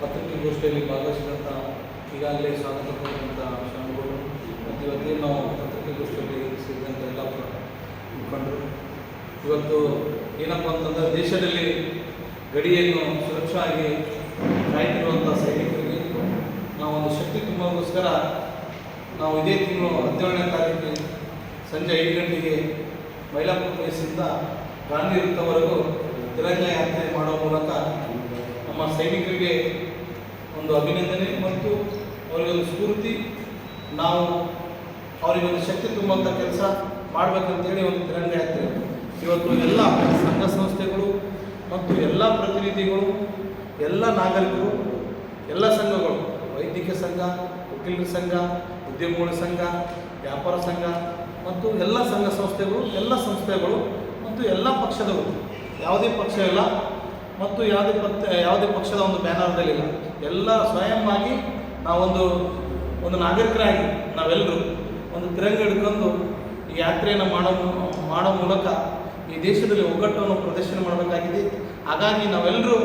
ಪತ್ರಿಕೆಗೋಷ್ಠಿಯಲ್ಲಿ ಭಾಗವಹಿಸಿದಂಥ ಈಗಾಗಲೇ ಸ್ವಾಗತ ಕೋರಿದಂಥ ಶ್ರಮಗಳು ಮತ್ತು ಇವತ್ತೇ ನಾವು ಪತ್ರಿಕೆಗೋಷ್ಠಿಯಲ್ಲಿ ಸೇರಿದಂಥ ಎಲ್ಲ ಮುಖಂಡರು. ಇವತ್ತು ಏನಪ್ಪ ಅಂತಂದ್ರೆ ದೇಶದಲ್ಲಿ ಗಡಿಯನ್ನು ಸುರಕ್ಷವಾಗಿ ಕಾಯ್ತಿರುವಂಥ ಸೈನಿಕರಿಗೆ ಒಂದು ಶಕ್ತಿ ತುಂಬೋಕ್ಕೋಸ್ಕರ ನಾವು ಇದೇ ತಿಂಗಳು ಹದಿನೇಳನೇ ತಾರೀಕು ಸಂಜೆ ಐದು ಗಂಟೆಗೆ ಮೈಲಾಪುರ ಪ್ಲೇಸಿಂದ ಗಾಂಧಿ ವೃತ್ತವರೆಗೂ ತಿರಂಗ ಯಾತ್ರೆ ಮಾಡುವ ಮೂಲಕ ನಮ್ಮ ಸೈನಿಕರಿಗೆ ಒಂದು ಅಭಿನಂದನೆ ಮತ್ತು ಅವರಿಗೊಂದು ಸ್ಫೂರ್ತಿ. ನಾವು ಅವರಿಗೊಂದು ಶಕ್ತಿ ತುಂಬುವಂಥ ಕೆಲಸ ಮಾಡಬೇಕಂತೇಳಿ ಒಂದು ತಿರಂಗ ಯಾತ್ರೆ ಇವತ್ತು ಎಲ್ಲ ಸಂಘ ಸಂಸ್ಥೆಗಳು ಮತ್ತು ಎಲ್ಲ ಪ್ರತಿನಿಧಿಗಳು, ಎಲ್ಲ ನಾಗರಿಕರು, ಎಲ್ಲ ಸಂಘಗಳು, ವೈದ್ಯಕೀಯ ಸಂಘ, ವಕೀಲರ ಸಂಘ, ಉದ್ಯಮಗಳ ಸಂಘ, ವ್ಯಾಪಾರ ಸಂಘ ಮತ್ತು ಎಲ್ಲ ಸಂಘ ಸಂಸ್ಥೆಗಳು, ಎಲ್ಲ ಸಂಸ್ಥೆಗಳು ಮತ್ತು ಎಲ್ಲ ಪಕ್ಷದವರು. ಯಾವುದೇ ಪಕ್ಷ ಇಲ್ಲ. ಮತ್ತು ಯಾವುದೇ ಪಕ್ಷ, ಯಾವುದೇ ಪಕ್ಷದ ಒಂದು ಬ್ಯಾನರ್ದಲ್ಲಿಲ್ಲ ಎಲ್ಲ ಸ್ವಯಂವಾಗಿ ನಾವೊಂದು, ಒಂದು ನಾಗರಿಕರಾಗಿ ನಾವೆಲ್ಲರೂ ಒಂದು ತಿರಂಗ ಹಿಡ್ಕೊಂಡು ಈ ಯಾತ್ರೆಯನ್ನು ಮಾಡೋ ಮಾಡೋ ಮೂಲಕ ಈ ದೇಶದಲ್ಲಿ ಒಗ್ಗಟ್ಟನ್ನು ಪ್ರದರ್ಶನ ಮಾಡಬೇಕಾಗಿದೆ. ಹಾಗಾಗಿ ನಾವೆಲ್ಲರೂ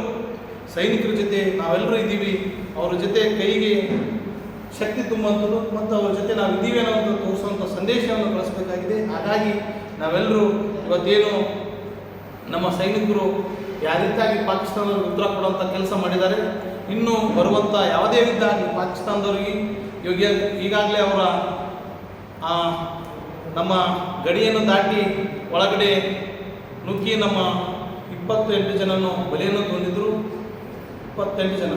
ಸೈನಿಕರ ಜೊತೆ ನಾವೆಲ್ಲರೂ ಇದ್ದೀವಿ. ಅವರ ಜೊತೆ ಕೈಗೆ ಶಕ್ತಿ ತುಂಬುವಂಥದ್ದು ಮತ್ತು ಅವ್ರ ಜೊತೆ ನಾವು ಇದ್ದೀವಿ ಅನ್ನೋದು ತೋರಿಸುವಂಥ ಸಂದೇಶವನ್ನು ಕಳಿಸ್ಬೇಕಾಗಿದೆ. ಹಾಗಾಗಿ ನಾವೆಲ್ಲರೂ ಇವತ್ತೇನು ನಮ್ಮ ಸೈನಿಕರು ಯಾವ ರೀತಿಯಾಗಿ ಪಾಕಿಸ್ತಾನದವ್ರಿಗೆ ಉತ್ತರ ಕೊಡುವಂಥ ಕೆಲಸ ಮಾಡಿದ್ದಾರೆ ಇನ್ನು ಬರುವಂಥ ಯಾವುದೇ ಯುದ್ಧ ಆಗಲಿ ಪಾಕಿಸ್ತಾನದವ್ರಿಗೆ ಯೋಗ್ಯ ಈಗಾಗಲೇ ಅವರ ಆ, ನಮ್ಮ ಗಡಿಯನ್ನು ದಾಟಿ ಒಳಗಡೆ ನುಗ್ಗಿ ನಮ್ಮ ಇಪ್ಪತ್ತೆಂಟು ಜನನು ಬಲಿಯನ್ನು ತಂದಿದ್ರು ಇಪ್ಪತ್ತೆಂಟು ಜನ.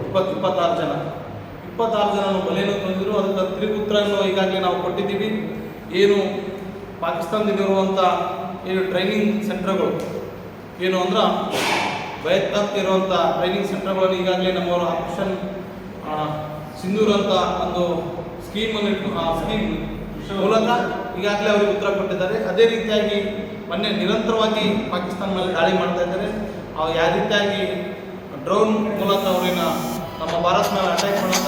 ಇಪ್ಪತ್ತು ಇಪ್ಪತ್ತಾರು ಜನ. ಇಪ್ಪತ್ತಾರು ಜನನು ಬಲಿಯನ್ನು ತಂದಿದ್ರು ಅದಕ್ಕೆ ತ್ರಿಪುತ್ರನ್ನು ಈಗಾಗಲೇ ನಾವು ಕೊಟ್ಟಿದ್ದೀವಿ. ಏನು ಪಾಕಿಸ್ತಾನದಲ್ಲಿರುವಂಥ ಏನು ಟ್ರೈನಿಂಗ್ ಸೆಂಟರ್ಗಳು ಏನು ಅಂದ್ರೆ ಭಯೋತ್ಪಾದಕ ಇರುವಂಥ ಟ್ರೈನಿಂಗ್ ಸೆಂಟರ್ಗಳನ್ನು ಈಗಾಗಲೇ ನಮ್ಮವರು ಆಪರೇಷನ್ ಸಿಂಧೂರ್ ಅಂತ ಒಂದು ಸ್ಕೀಮನ್ನು ಇಟ್ಟು ಆ ಸ್ಕೀಮ್ ಮೂಲಕ ಈಗಾಗಲೇ ಅವರಿಗೆ ಉತ್ತರ ಕೊಟ್ಟಿದ್ದಾರೆ. ಅದೇ ರೀತಿಯಾಗಿ ಮೊನ್ನೆ ನಿರಂತರವಾಗಿ ಪಾಕಿಸ್ತಾನ ಮೇಲೆ ದಾಳಿ ಮಾಡ್ತಾ ಇದ್ದಾರೆ. ಯಾವ ರೀತಿಯಾಗಿ ಡ್ರೋನ್ ಮೂಲಕ ಅವರಿನ ನಮ್ಮ ಭಾರತ ಮೇಲೆ ಅಟ್ಯಾಕ್ ಮಾಡುವಂಥ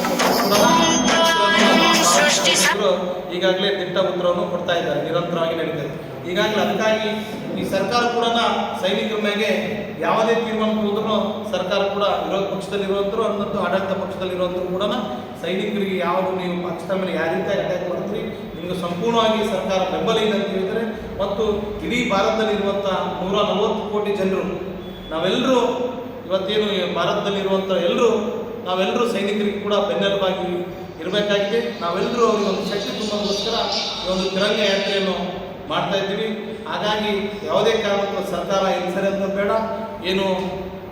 ಈಗಾಗಲೇ ದಿಟ್ಟ ಉತ್ತರವನ್ನು ಕೊಡ್ತಾ ಇದ್ದಾರೆ. ನಿರಂತರವಾಗಿ ನಡೀತದೆ ಈಗಾಗಲೇ ಅದಕ್ಕಾಗಿ ಈ ಸರ್ಕಾರ ಕೂಡ ಸೈನಿಕರ ಮೇಲೆ ಯಾವುದೇ ತೀರ್ಮಾನ ಹೋದ್ರು ಸರ್ಕಾರ ಕೂಡ ವಿರೋಧ ಪಕ್ಷದಲ್ಲಿರುವಂಥರು ಅನ್ನೋದು ಆಡಳಿತ ಪಕ್ಷದಲ್ಲಿರುವಂಥರು ಕೂಡ ಸೈನಿಕರಿಗೆ ಯಾವುದು ನೀವು ಪಕ್ಷದ ಮೇಲೆ ಯಾವ ರೀತಿ ಅಟ್ಯಾಕ್ ಮಾಡ್ತೀರಿ ನಿಮಗೆ ಸಂಪೂರ್ಣವಾಗಿ ಸರ್ಕಾರ ಬೆಂಬಲ ಇದೆ ಅಂತ ಹೇಳಿದರೆ, ಮತ್ತು ಇಡೀ ಭಾರತದಲ್ಲಿರುವಂಥ ನೂರ ನಲವತ್ತು ಕೋಟಿ ಜನರು ನಾವೆಲ್ಲರೂ ಇವತ್ತೇನು ಭಾರತದಲ್ಲಿರುವಂಥ ಎಲ್ಲರೂ ನಾವೆಲ್ಲರೂ ಸೈನಿಕರಿಗೆ ಕೂಡ ಬೆನ್ನೆಲುಬಾಗಿ ಇರಬೇಕಾಗಿದೆ. ನಾವೆಲ್ಲರೂ ಅವರಿಗೆ ಒಂದು ಶಕ್ತಿ ತುಂಬಕ್ಕೋಸ್ಕರ ಈ ಒಂದು ತಿರಂಗ ಯಾತ್ರೆಯನ್ನು ಮಾಡ್ತಾ ಇದ್ದೀವಿ. ಹಾಗಾಗಿ ಯಾವುದೇ ಕಾರಣಕ್ಕೂ ಸರ್ಕಾರ ಸರಿ ಅಂತ ಬೇಡ. ಏನು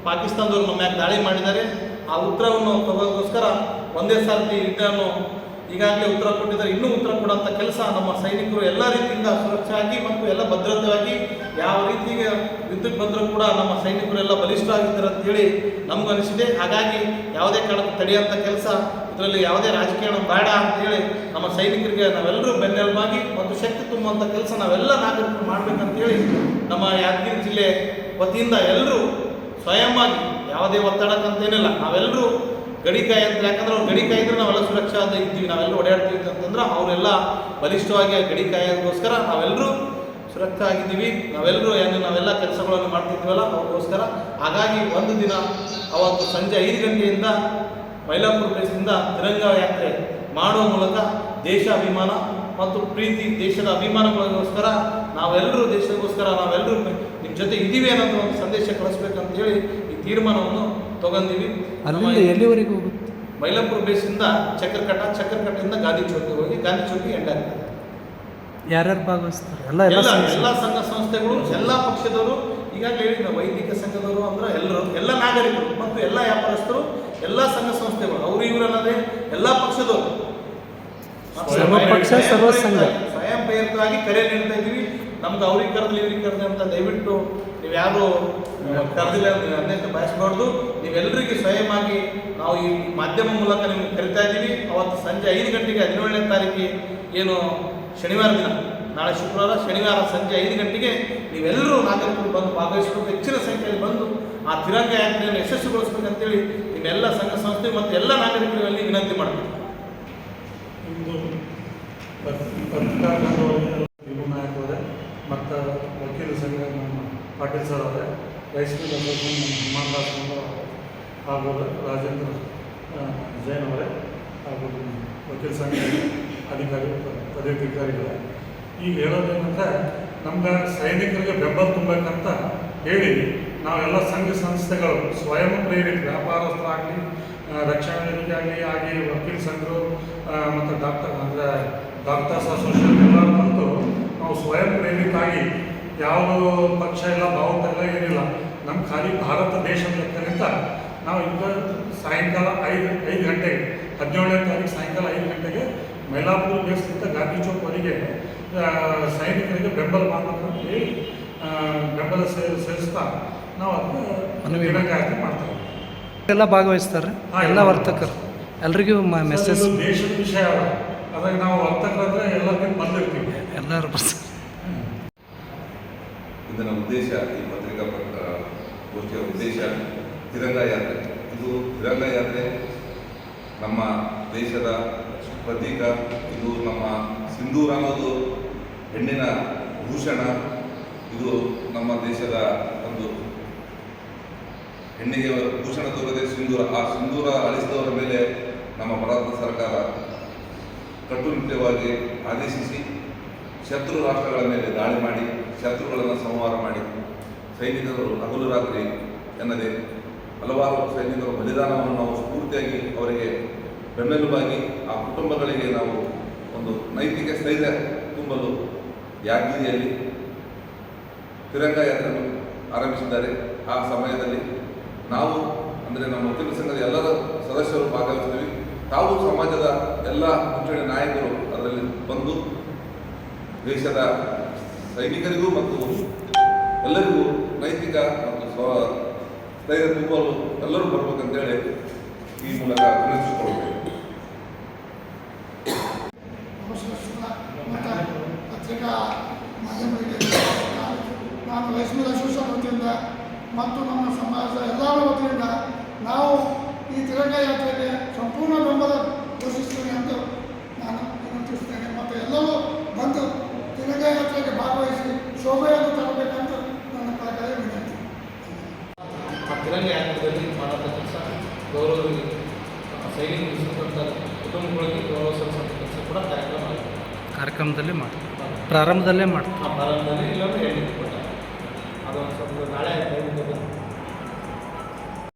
ಪಾಕಿಸ್ತಾನದವರು ನಮ್ಮ ಮ್ಯಾಲೆ ದಾಳಿ ಮಾಡಿದ್ದಾರೆ. ಆ ಉತ್ತರವನ್ನು ತಗೋದಕ್ಕೋಸ್ಕರ ಒಂದೇ ಸಾರ್ತಿ ಯುದ್ಧವನ್ನು ಈಗಾಗಲೇ ಉತ್ತರ ಕೊಟ್ಟಿದ್ದಾರೆ. ಇನ್ನೂ ಉತ್ತರ ಕೊಡುವಂಥ ಕೆಲಸ ನಮ್ಮ ಸೈನಿಕರು ಎಲ್ಲ ರೀತಿಯಿಂದ ಸುರಕ್ಷಾಗಿ ಮತ್ತು ಎಲ್ಲ ಭದ್ರತೆಯಾಗಿ ಯಾವ ರೀತಿಗೆ ವಿದ್ಯುತ್ ಬಂದರೂ ಕೂಡ ನಮ್ಮ ಸೈನಿಕರು ಎಲ್ಲ ಬಲಿಷ್ಠರಾಗಿದ್ದಾರೆ ಅಂತೇಳಿ ನಮ್ಗೆ ಅನಿಸಿದೆ. ಹಾಗಾಗಿ ಯಾವುದೇ ಕಾರಣಕ್ಕೆ ತಡೆಯುವಂಥ ಕೆಲಸ, ಇದರಲ್ಲಿ ಯಾವುದೇ ರಾಜಕೀಯ ಬೇಡ ಅಂತೇಳಿ ನಮ್ಮ ಸೈನಿಕರಿಗೆ ನಾವೆಲ್ಲರೂ ಬೆನ್ನೆಲುಬಾಗಿ ತುಂಬುವಂಥ ಕೆಲಸ ನಾವೆಲ್ಲ ನಾಗರಿಕರು ಮಾಡಬೇಕಂತೇಳಿ ನಮ್ಮ ಯಾದಗಿರಿ ಜಿಲ್ಲೆ ವತಿಯಿಂದ ಎಲ್ಲರೂ ಸ್ವಯಂವಾಗಿ ಯಾವುದೇ ಒತ್ತಡಕ್ಕಂತೇನಿಲ್ಲ ನಾವೆಲ್ಲರೂ ಗಡಿ ಕಾಯಂತ ಅಂತ ಯಾಕಂದ್ರೆ ಅವ್ರು ಗಡಿ ಕಾಯಿದ್ರೆ ನಾವೆಲ್ಲ ಸುರಕ್ಷಾ ಅಂತ ಇದ್ದೀವಿ ನಾವೆಲ್ಲ ಓಡಾಡ್ತೀವಿ ಅಂತಂದ್ರೆ ಅವರೆಲ್ಲ ಬಲಿಷ್ಠವಾಗಿ ಆ ಗಡಿ ಕಾಯೋದಕ್ಕೋಸ್ಕರ ನಾವೆಲ್ಲರೂ ಸುರಕ್ಷ ಆಗಿದ್ದೀವಿ, ನಾವೆಲ್ಲರೂ ಏನು ನಾವೆಲ್ಲ ಕೆಲಸಗಳನ್ನು ಮಾಡ್ತಿದ್ವಲ್ಲ ಅವ್ರಿಗೋಸ್ಕರ. ಹಾಗಾಗಿ ಒಂದು ದಿನ ಅವತ್ತು ಸಂಜೆ ಐದು ಗಂಟೆಯಿಂದ ಮೈಲಾಪುರ ಪ್ಲೇಸಿಂದ ತಿರಂಗ ಯಾತ್ರೆ ಮಾಡುವ ಮೂಲಕ ದೇಶ ಅಭಿಮಾನ ಮತ್ತು ಪ್ರೀತಿ ದೇಶದ ಅಭಿಮಾನಗಳಿಗೋಸ್ಕರ ನಾವೆಲ್ಲರೂ ದೇಶಕ್ಕೋಸ್ಕರ ನಾವೆಲ್ಲರೂ ನಿಮ್ಮ ಜೊತೆ ಇದ್ದೀವಿ ಅನ್ನೋದು ಒಂದು ಸಂದೇಶ ಕಳಿಸ್ಬೇಕಂತ ಹೇಳಿ ಈ ತೀರ್ಮಾನವನ್ನು ತಗೊಂಡಿವಿ. ಅಲ್ಲಿಂದ ಎಲ್ಲಿವರೆಗೂ ಹೋಗುತ್ತೆ? ಮೈಲಾಪುರ ಬೇಸಿಂದ ಚಕ್ರಕಟ್ಟ ಚಕ್ರಕಟ್ಟೆಯಿಂದ ಗಾಂಧಿ ಚೌಕಿಗೆ ಹೋಗಿ ಗಾಂಧಿ ಚೌಕಿ ಎಂಡ್ ಆಗ್ತದೆ ಯಾರ್ಯಾರು ಭಾಗವಹಿಸ್ತಾರೆ? ಎಲ್ಲ ಎಲ್ಲ ಎಲ್ಲ ಸಂಘ- ಸಂಸ್ಥೆಗಳು ಎಲ್ಲ ಪಕ್ಷದವರು ಈಗಾಗಲೇ ನಾವು ವೈದಿಕ ಸಂಘದವರು ಅಂದ್ರೆ ಎಲ್ಲರೂ ಎಲ್ಲ ನಾಗರಿಕರು ಮತ್ತು ಎಲ್ಲ ವ್ಯಾಪಾರಸ್ಥರು ಎಲ್ಲ ಸಂಘ ಸಂಸ್ಥೆಗಳು ಅವರು ಇವರಲ್ಲದೆ ಎಲ್ಲ ಪಕ್ಷದವರು. ಸರ್ವ ಪಕ್ಷ, ಸರ್ವ ಸಂಘ. ಸ್ವಯಂ ಪ್ರೇರಿತವಾಗಿ ಕರೆ ನೀಡ್ತಾ ಇದ್ದೀವಿ. ನಮ್ದು ಅವ್ರಿಗೆ ಕರೆದ್ಲಿ ಇವ್ರಿಗೆ ಕರೆದ್ಲಿ ಅಂತ ದಯವಿಟ್ಟು ನೀವು ಯಾರು ಕರೆದಿಲ್ಲ ಅನ್ನಕ್ಕೆ ಬಯಸಬಾರ್ದು. ನೀವೆಲ್ಲರಿಗೆ ಸ್ವಯಂವಾಗಿ ನಾವು ಈ ಮಾಧ್ಯಮ ಮೂಲಕ ನಿಮ್ಗೆ ಕರಿತಾ ಇದ್ದೀವಿ. ಅವತ್ತು ಸಂಜೆ ಐದು ಗಂಟೆಗೆ ಹದಿನೇಳನೇ ತಾರೀಕಿಗೆ ಏನು ಶನಿವಾರ ದಿನ. ನಾಳೆ ಶುಕ್ರವಾರ ಶನಿವಾರ ಸಂಜೆ ಐದು ಗಂಟೆಗೆ ನೀವೆಲ್ಲರೂ ನಾಗರಿಕರು ಬಂದು ಭಾಗವಹಿಸಬೇಕು. ಹೆಚ್ಚಿನ ಸಂಖ್ಯೆಯಲ್ಲಿ ಬಂದು ಆ ತಿರಂಗ ಯಾತ್ರೆಯನ್ನು ಯಶಸ್ವಿಗೊಳಿಸ್ಬೇಕಂತೇಳಿ ನಿಮ್ಮೆಲ್ಲ ಸಂಘ ಸಂಸ್ಥೆ ಮತ್ತು ಎಲ್ಲ ನಾಗರಿಕರಲ್ಲಿ ವಿನಂತಿ ಮಾಡ್ತೀವಿ ಪತ್ರಿಕಾಗೋಷ್ಠಿ ವಿಭು ನಾಯಕ್ ಅವರೇ ಮತ್ತು ವಕೀಲ ಸಂಘ ನಮ್ಮ ಪಾಟೀಲ್ ಸರ್ ಅವರೇ ರೈಸ್ ಮಿಲ್ ಅಸೋಸಿಯೇಷನ್ ನಮ್ಮ ಹನುಮಾನ್ ದಾಸ್ ಹಾಗೂ ರಾಜೇಂದ್ರ ಜೈನ್ ಅವರೇ ಹಾಗೂ ವಕೀಲ ಸಂಘ ಅಧಿಕಾರಿ, ಪದಾಧಿಕಾರಿಗಳೇ. ಈಗ ಹೇಳೋದೇನೆಂದರೆ, ನಮ್ಗೆ ಸೈನಿಕರಿಗೆ ಬೆಂಬಲ ತುಂಬಬೇಕಂತ ಹೇಳಿ ನಾವೆಲ್ಲ ಸಂಘ ಸಂಸ್ಥೆಗಳು ಸ್ವಯಂ ಪ್ರೇರಿತ ವ್ಯಾಪಾರಸ್ಥರಾಗಲಿ ರಕ್ಷಣಾ ವೇದಿಕೆ ಆಗಲಿ ಹಾಗೆ ವಕೀಲ್ ಸಂಘರು ಮತ್ತು ಡಾಕ್ಟರ್ ಅಂದರೆ ಡಾಕ್ಟರ್ಸ್ ಅಸೋಸಿಯೇಷನ್ ಎಲ್ಲ ಬಂದು ನಾವು ಸ್ವಯಂ ಪ್ರೇರಿತಾಗಿ ಯಾವ ಪಕ್ಷ ಇಲ್ಲ ಬಾವುಟ ಇಲ್ಲ ಏನಿಲ್ಲ. ನಮ್ಮ ಖಾಲಿ ಭಾರತ ದೇಶದ ಲೆಕ್ಕನಿಂದ ನಾವು ಇವತ್ತು ಸಾಯಂಕಾಲ ಐದು ಐದು ಗಂಟೆಗೆ ಹದಿನೇಳನೇ ತಾರೀಕು ಸಾಯಂಕಾಲ ಐದು ಗಂಟೆಗೆ ಮೈಲಾಪುರ ಬೇಸ್ನಿಂದ ಗಾಂಧಿ ಚೌಕ್ವರೆಗೆ ಸೈನಿಕರಿಗೆ ಬೆಂಬಲ ಮಾಡಬೇಕು ಅಂತ ಹೇಳಿ ಬೆಂಬಲ ಸೇರಿಸ್ತಾ ನಾವು ಅದನ್ನು ಮಾಡ್ತಾ ಮಾಡ್ತೇವೆ ಎಲ್ಲ ಭಾಗವಹಿಸ್ತಾರೆ ಎಲ್ಲ ವರ್ತಕರು. ಎಲ್ರಿಗೂ ಮೆಸೇಜ್ ದೇಶದ ವಿಷಯ ನಾವು ವರ್ತಕರಾದ್ರೆ ಎಲ್ಲರಿಗೂ ಬಂದಿರ್ತೀವಿ. ಎಲ್ಲರೂ ಬರ್ತಾರೆ ಇದರ ಉದ್ದೇಶ. ಈ ಪತ್ರಿಕಾ ಪತ್ರ ಗೋಷ್ಠಿಯ ಉದ್ದೇಶ ತಿರಂಗ ಯಾತ್ರೆ. ಇದು ತಿರಂಗ ಯಾತ್ರೆ ನಮ್ಮ ದೇಶದ ಪ್ರತೀಕ. ಇದು ನಮ್ಮ ಸಿಂಧೂರ ಅನ್ನೋದು ಹೆಣ್ಣಿನ ಭೂಷಣ. ಇದು ನಮ್ಮ ದೇಶದ ಒಂದು ಹೆಣ್ಣಿಗೆ ಭೂಷಣ ತೋರದೆ ಸಿಂಧೂರ, ಆ ಸಿಂಧೂರ ಅಳಿಸಿದವರ ಮೇಲೆ ನಮ್ಮ ಭಾರತ ಸರ್ಕಾರ ಕಟ್ಟುನಿಟ್ಟವಾಗಿ ಆದೇಶಿಸಿ ಶತ್ರು ರಾಷ್ಟ್ರಗಳ ಮೇಲೆ ದಾಳಿ ಮಾಡಿ, ಶತ್ರುಗಳನ್ನು ಸಂಹಾರ ಮಾಡಿ ಸೈನಿಕರು ಹಗಲು ರಾತ್ರಿ ಎನ್ನದೆ ಹಲವಾರು ಸೈನಿಕರ ಬಲಿದಾನವನ್ನು ನಾವು ಸ್ಫೂರ್ತಿಯಾಗಿ ಅವರಿಗೆ ಬೆನ್ನೆಲುಬಾಗಿ ಆ ಕುಟುಂಬಗಳಿಗೆ ನಾವು ಒಂದು ನೈತಿಕ ಸ್ಥೈರ್ಯ ತುಂಬಲು ಯಾದಗಿರಿಯಲ್ಲಿ ತಿರಂಗ ಯಾತ್ರೆಯನ್ನು ಆರಂಭಿಸಿದ್ದಾರೆ. ಆ ಸಮಯದಲ್ಲಿ ನಾವು, ಅಂದರೆ ನಮ್ಮ ವಕೀಲ ಸಂಘದ ಎಲ್ಲರ ಸದಸ್ಯರು ಭಾಗವಹಿಸ್ತೀವಿ. ತಾವು ಸಮಾಜದ ಎಲ್ಲ ಮುಂಚೂಣಿ ನಾಯಕರು ಅದರಲ್ಲಿ ಬಂದು ದೇಶದ ಸೈನಿಕರಿಗೂ ಮತ್ತು ಎಲ್ಲರಿಗೂ ನೈತಿಕ ಮತ್ತು ಸ್ವ ಧೈರ್ಯ ತುಂಬಲು ಎಲ್ಲರೂ ಬರ್ಬೇಕಂತೇಳಿ ಈ ಮೂಲಕ ವಿನಂತಿಸಿಕೊಳ್ಳುತ್ತೇವೆ ನಮಸ್ಕಾರ ಮತ್ತು ಪತ್ರಿಕಾ ಮಾಧ್ಯಮಗಳಿಗೆ ನಮಸ್ಕಾರ. ನಾನು ಲಕ್ಷ್ಮೀ ಅಸೋಸಿಯೇಷನ್ ವತಿಯಿಂದ ಮತ್ತು ನಮ್ಮ ಸಮಾಜದ ಎಲ್ಲರ ವತಿಯಿಂದ ನಾವು ಈ ತಿರಂಗ ಯಾತ್ರೆಗೆ ಸಂಪೂರ್ಣ ಬೆಂಬಲ ಘೋಷಿಸ್ತೀನಿ ಎಂದು ನಾನು ವಿನಂತಿಸ್ತೇನೆ ಮತ್ತು ಎಲ್ಲರೂ ಬಂದು ತಿರಂಗ ಯಾತ್ರೆಗೆ ಭಾಗವಹಿಸಿ ಶೋಭೆಯನ್ನು ತರಬೇಕಂತ ನನ್ನ ಕಳಕಳಿ ವಿನಂತಿ ಆ ತಿರಂಗ ಯಾತ್ರೆಯಲ್ಲಿ ಮಾಡೋ ಕೆಲಸ ಗೌರವರಿಗೆ ಸೈನಿಕ ಇರ್ತಕ್ಕಂಥ ಕುಟುಂಬಗಳಿಗೆ ಗೌರವ ಸಲ್ಲಿಸುವಂಥ ಕೆಲಸ ಕೂಡ ಕಾರ್ಯಕ್ರಮ ಆಗುತ್ತೆ ಕಾರ್ಯಕ್ರಮದಲ್ಲೇ ಮಾಡಿ ಪ್ರಾರಂಭದಲ್ಲೇ ಮಾಡ್ತಾರೆ ಆ ಪ್ರಾರಂಭದಲ್ಲಿ ಇಲ್ಲಾಂದ್ರೆ ಹೇಳಿಕೊಟ್ಟ ಅದೊಂದು ಸ್ವಲ್ಪ ನಾಳೆ